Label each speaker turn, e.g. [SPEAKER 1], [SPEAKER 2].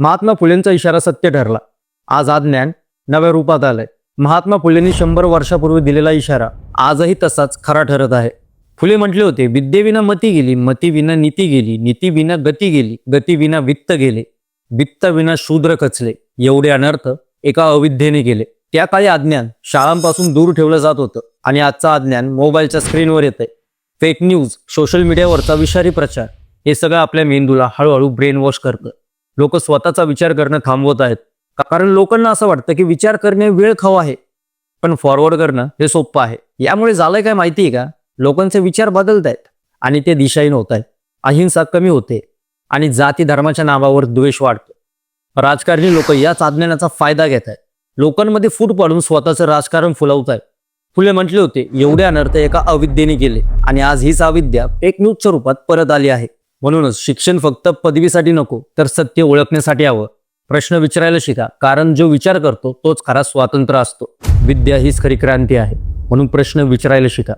[SPEAKER 1] महात्मा फुलेंचा इशारा सत्य ठरला. आज हा ज्ञान नव्या रूपात आलंय. महात्मा फुलेंनी शंभर वर्षापूर्वी दिलेला इशारा आजही तसाच खरा ठरत आहे. फुले म्हटले होते विद्येविना मती गेली मतीविना नीती गेली नीतीविना गती गेली गतीविना वित्त गेले वित्तविना शूद्र कचले एवढे अनर्थ एका अविद्येने गेले त्या काळी अज्ञान शाळांपासून दूर ठेवलं जात होतं आणि आजचा अज्ञान मोबाईलच्या स्क्रीनवर येतंय. फेक न्यूज सोशल मीडियावरचा विषारी प्रचार हे सगळं आपल्या मेंदूला हळूहळू ब्रेन वॉश करतं. लोक स्वतःचा विचार करणं थांबवत आहेत. का- कारण लोकांना असं वाटतं की विचार करणे वेळ खाऊ आहे पण फॉरवर्ड करणं हे सोपं आहे. यामुळे झालंय काय माहिती आहे का? लोकांचे विचार बदलत आहेत आणि ते दिशाहीन होत आहेत. अहिंसा कमी होते आणि जाती धर्माच्या नावावर द्वेष वाढतो. राजकारणी लोक या अज्ञानाचा फायदा घेत आहेत. लोकांमध्ये फूट पाडून स्वतःचं राजकारण फुलवत आहेत. फुले म्हटले होते एवढे अनर्थ एका अविद्येने केले आणि आज हीच अविद्या एक न्यूजच्या रूपात परत आली आहे. म्हणूनच शिक्षण फक्त पदवीसाठी नको तर सत्य ओळखण्यासाठी हवं प्रश्न विचारायला शिका कारण जो विचार करतो तोच खरा स्वातंत्र्य असतो. विद्या हीच खरी क्रांती आहे म्हणून प्रश्न विचारायला शिका.